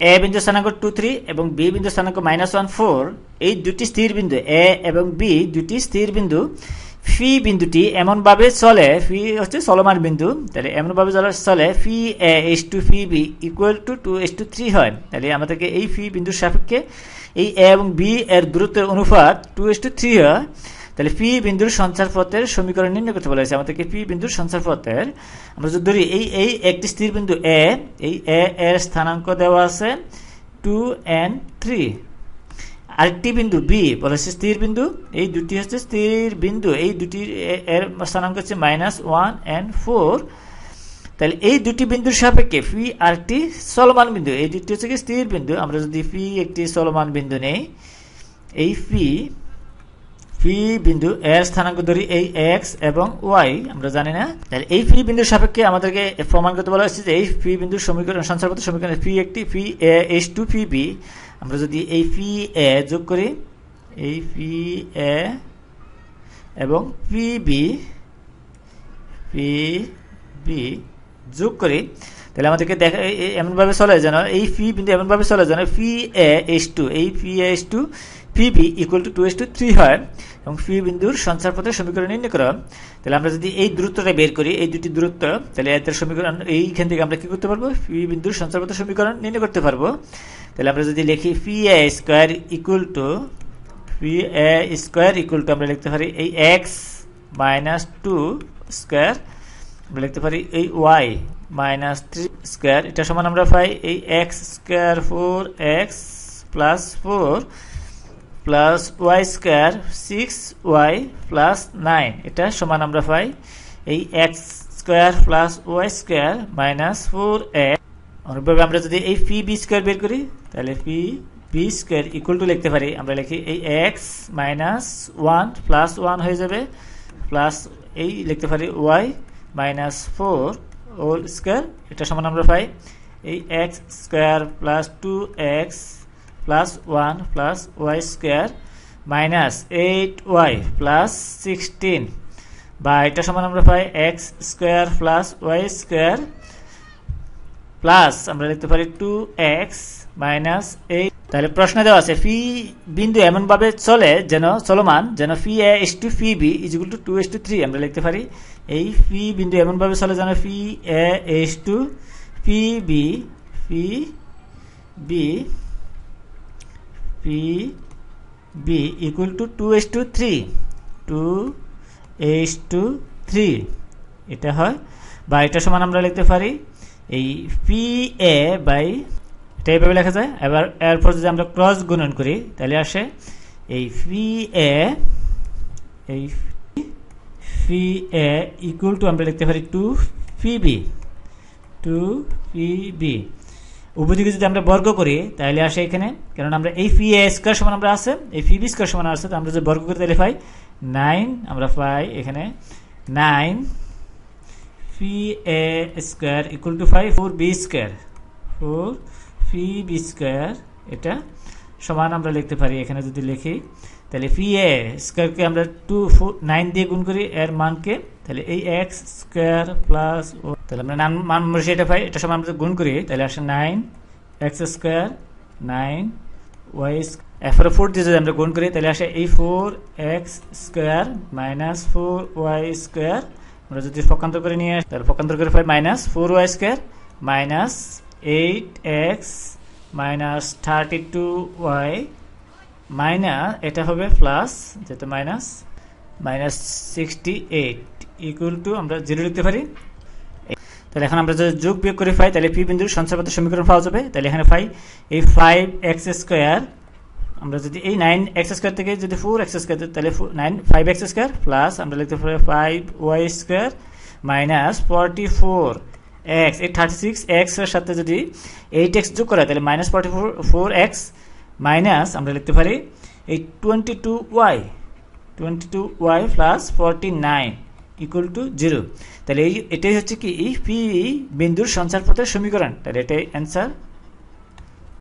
এ বিন্দু স্থানাঙ্ক two three এবং বি বিন্দু স্থানাঙ্ক মাইনাস ওয়ান ফোর এই দুটি স্থির বিন্দু এ এবং বি দুটি স্থির বিন্দু। ফি বিন্দুটি এমনভাবে চলে ফি হচ্ছে চলমান বিন্দু। তাহলে এমনভাবে চলে- P A is to P B equal to two is to three হয়। তাহলে আমাদেরকে এই ফি বিন্দুর সাপেক্ষে এই এ এবং বি এর দূরত্বের অনুপাত টু এস টু থ্রি হয়। তাহলে পি বিন্দুর সঞ্চার পথের সমীকরণ নির্ণয় করতে বলা হয়েছে। আমাদেরকে পি বিন্দুর সঞ্চার পথের, আমরা যদি ধরি, এই এই একটি স্থির বিন্দু এ এই এ এর স্থানাঙ্ক দেওয়া আছে টু এন থ্রি আরেকটি বিন্দু বি বলেছে স্থির বিন্দু। এই দুটি হচ্ছে স্থির বিন্দু। এই দুটি এর স্থানাঙ্ক হচ্ছে মাইনাস ওয়ান অ্যান্ড ফোর তাহলে এই দুটি বিন্দুর সাপেক্ষে ফি আরেকটি চলমান বিন্দু। এই দুটি হচ্ছে কি স্থির বিন্দু। আমরা যদি পি একটি চলমান বিন্দু নেই, এই ফি ফি বিন্দু এর স্থানাঙ্ক ধরি এই এক্স এবং ওয়াই আমরা জানি না? তাহলে এই ফি বিন্দুর সাপেক্ষে আমাদেরকে প্রমাণ করতে বলা হচ্ছে যে এই ফি বিন্দুর সমীকরণ সঞ্চারপত্র সমীকরণ ফি একটি P A is to P B আমরা যদি এই ফি এ যোগ করি, এই ফি এ এবং পি বি পি বি যোগ করি, তাহলে আমাদেরকে দেখা এমনভাবে চলে যেন, এই ফি বিন্দু এমনভাবে চলে যেন ফি এ এইচ টু এই P A is to P B equal to two is to three হয়, এবং পি বিন্দুর সঞ্চার পথের সমীকরণ নির্ণয় করা। তাহলে আমরা যদি এই দূরত্বটা বের করি, এই দুটি দূরত্ব, তাহলে এদের সমীকরণ, এইখান থেকে আমরা কি করতে পারব? পি বিন্দুর সঞ্চার পথের সমীকরণ নির্ণয় করতে পারব। তাহলে আমরা যদি লিখি P A square equal to P A square equal to আমরা লিখতে পারি এই এক্স মাইনাস টু স্কোয়ার আমরা লিখতে পারি এই ওয়াই মাইনাস থ্রি স্কোয়ার এটা সমান আমরা পাই এই x square four x plus four plus y square six y plus nine এটা সমান আমরা পাই এই x square plus y square minus four x অনুরূপভাবে আমরা যদি এই ফি বি স্কোয়ার বের করি, তাহলে P B square equal to লিখতে পারি। আমরা লিখি এই x minus one plus one হয়ে যাবে। প্লাস এই লিখতে পারি y minus four whole square এটা সমান আমরা পাই। এই x square plus two x plus one plus y square minus eight y plus sixteen বা এটা সমান আমরা পাই x square plus y square plus আমরা লিখতে পারি টু এক্স মাইনাস এইট তাহলে প্রশ্ন দেওয়া আছে, ফি বিন্দু এমনভাবে চলে যেন, চলমান যেন P A is to P B equal to two is to three আমরা লিখতে পারি, এই ফি বিন্দু এমনভাবে চলে যেন P A is to P B P B P B equal to two is to three two is to three এটা হয়, বা এটা সমান আমরা লিখতে পারি এই পি এ বাই এটা এইভাবে লেখা যায়। এবার, এরপর যদি আমরা ক্রস গুণন করি, তাহলে আসে এই পি এ এই পি এ ইকুয়াল টু আমরা লিখতে পারি two P B two P B উভয়দিকে যদি আমরা বর্গ করি, তাহলে আসে এখানে কারণ আমরা এই ফি এ স্কোয়ার সমান আমরা আছে, এই ফি বি স্কোয়ার সমান আছে, তো আমরা যদি বর্গ করি তাহলে পাই নাইন আমরা পাই এখানে nine P A square equal to five four B square four P B square এটা সমান আমরা লিখতে পারি এখানে যদি লিখি, তাহলে ফি এ স্কোয়ারকে আমরা টু ফোর নাইন দিয়ে গুণ করি, এর মানকে, তাহলে এই এক্স স্কোয়ার প্লাস তাহলে আমরা নাম, মান বসে এটা পাই এটা সমান আমরা গুণ করি, তাহলে আসে nine x square nine y এরপরে ফোর দিয়ে যদি আমরা গুণ করি, তাহলে আসে এই four x square minus four y square আমরা যদি পক্ষান্তর করে নিয়ে আসি, তাহলে পক্ষান্তর করে পাই minus four y square minus eight x minus thirty two y minus এটা হবে প্লাস যেটা minus minus sixty eight equal to আমরা জিরো লিখতে পারি তাহলে এখন আমরা যদি যোগ বিয়োগ করে পাই তাহলে পি বিন্দুর সঞ্চারপত্র সমীকরণ পাওয়া যাবে। তাহলে এখানে পাই এই ফাইভ এক্স স্কোয়ার আমরা যদি এই নাইন এক্স স্কোয়ার থেকে যদি ফোর এক্স স্কোয়ার তাহলে nine five x square plus আমরা লিখতে পারি five y square minus forty four x এই থার্টি সিক্স এক্সের সাথে যদি এইট এক্স যোগ করা তাহলে minus forty four four x minus আমরা লিখতে পারি এই twenty two y twenty two y plus forty nine equal to zero তাহলে এই, এটাই হচ্ছে কি, এই পি বিন্দুর সঞ্চার পথের সমীকরণ। তাহলে এটাই অ্যান্সার